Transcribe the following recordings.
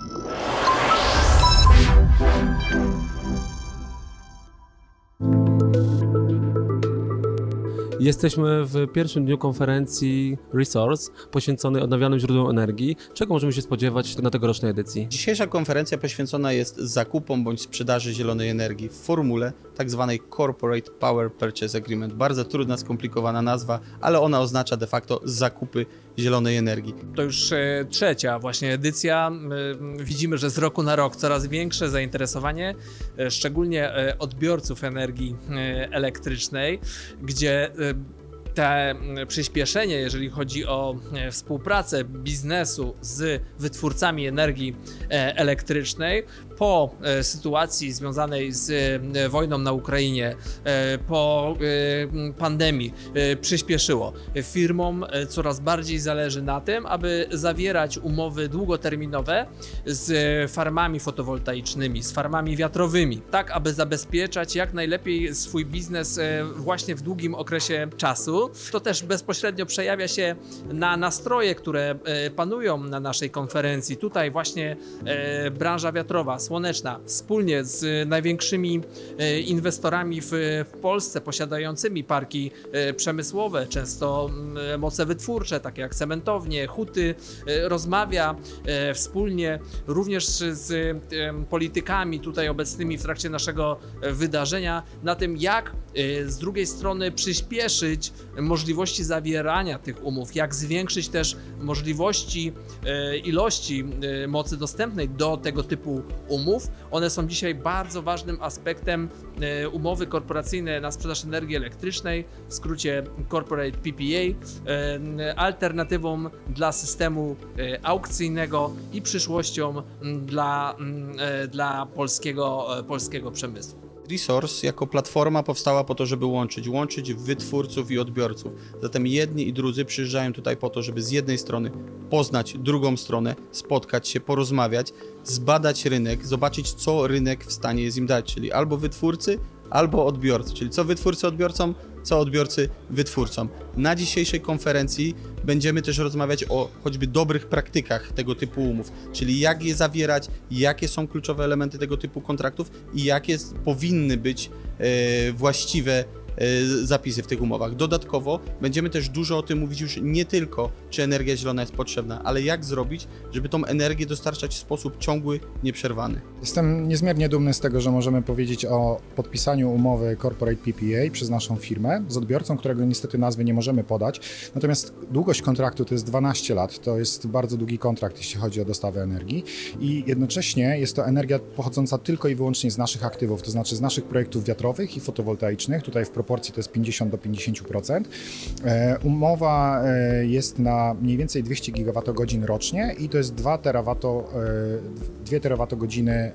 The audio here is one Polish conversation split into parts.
you Jesteśmy w pierwszym dniu konferencji Resource poświęconej odnawialnym źródłom energii. Czego możemy się spodziewać na tegorocznej edycji? Dzisiejsza konferencja poświęcona jest zakupom bądź sprzedaży zielonej energii w formule tzw. Corporate Power Purchase Agreement. Bardzo trudna, skomplikowana nazwa, ale ona oznacza de facto zakupy zielonej energii. To już e, trzecia właśnie edycja. E, Widzimy, że z roku na rok coraz większe zainteresowanie, e, szczególnie e, odbiorców energii e, elektrycznej, gdzie e, te mm, przyspieszenie, jeżeli chodzi o e, współpracę biznesu z wytwórcami energii e, elektrycznej, po e, sytuacji związanej z e, wojną na Ukrainie, e, po pandemii, przyspieszyło. Firmom coraz bardziej zależy na tym, aby zawierać umowy długoterminowe z farmami fotowoltaicznymi, z farmami wiatrowymi, tak aby zabezpieczać jak najlepiej swój biznes właśnie w długim okresie czasu. To też bezpośrednio przejawia się na nastroje, które panują na naszej konferencji. Tutaj właśnie branża wiatrowa, słoneczna, wspólnie z największymi e, inwestorami w, w Polsce, posiadającymi parki e, przemysłowe, często mm, moce wytwórcze, takie jak cementownie, huty, e, rozmawia e, wspólnie również z politykami tutaj obecnymi w trakcie naszego e, wydarzenia na tym, jak e, z drugiej strony przyspieszyć możliwości zawierania tych umów, jak zwiększyć też możliwości e, ilości e, mocy dostępnej do tego typu umów. One są dzisiaj bardzo ważnym aspektem e, umowy korporacyjne na sprzedaż energii elektrycznej, w skrócie Corporate PPA, e, alternatywą dla systemu e, aukcyjnego i przyszłością dla, dla polskiego, polskiego przemysłu. Resource jako platforma powstała po to, żeby łączyć, łączyć wytwórców i odbiorców. Zatem jedni i drudzy przyjeżdżają tutaj po to, żeby z jednej strony poznać drugą stronę, spotkać się, porozmawiać, zbadać rynek, zobaczyć, co rynek w stanie jest im dać, czyli albo wytwórcy, albo odbiorcy, czyli co wytwórcy odbiorcom, co odbiorcy wytwórcom. Na dzisiejszej konferencji będziemy też rozmawiać o choćby dobrych praktykach tego typu umów, czyli jak je zawierać, jakie są kluczowe elementy tego typu kontraktów i jakie powinny być e, właściwe zapisy w tych umowach. Dodatkowo będziemy też dużo o tym mówić już nie tylko, czy energia zielona jest potrzebna, ale jak zrobić, żeby tą energię dostarczać w sposób ciągły, nieprzerwany. Jestem niezmiernie dumny z tego, że możemy powiedzieć o podpisaniu umowy Corporate PPA przez naszą firmę z odbiorcą, którego niestety nazwy nie możemy podać. Natomiast długość kontraktu to jest 12 lat. To jest bardzo długi kontrakt, jeśli chodzi o dostawę energii. I jednocześnie jest to energia pochodząca tylko i wyłącznie z naszych aktywów, to znaczy z naszych projektów wiatrowych i fotowoltaicznych. Tutaj w proporcji to jest 50 do 50%. E, Umowa e, jest na mniej więcej 200 gigawattogodzin rocznie i to jest 2 terawato, e, 2 terawatogodziny e,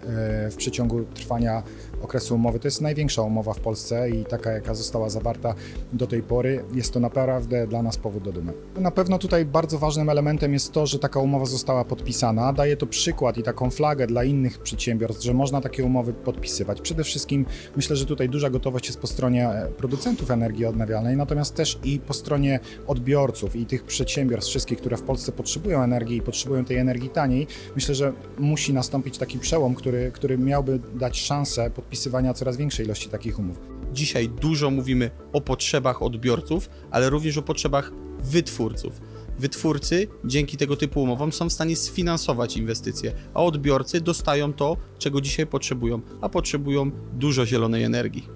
w przeciągu trwania okresu umowy. To jest największa umowa w Polsce i taka, jaka została zawarta do tej pory. Jest to naprawdę dla nas powód do dumy. Na pewno tutaj bardzo ważnym elementem jest to, że taka umowa została podpisana. Daje to przykład i taką flagę dla innych przedsiębiorstw, że można takie umowy podpisywać. Przede wszystkim myślę, że tutaj duża gotowość jest po stronie producentów energii odnawialnej, natomiast też i po stronie odbiorców i tych przedsiębiorstw wszystkich, które w Polsce potrzebują energii i potrzebują tej energii taniej. Myślę, że musi nastąpić taki przełom, który, który miałby dać szansę podpisywania coraz większej ilości takich umów. Dzisiaj dużo mówimy o potrzebach odbiorców, ale również o potrzebach wytwórców. Wytwórcy dzięki tego typu umowom są w stanie sfinansować inwestycje, a odbiorcy dostają to, czego dzisiaj potrzebują, a potrzebują dużo zielonej energii.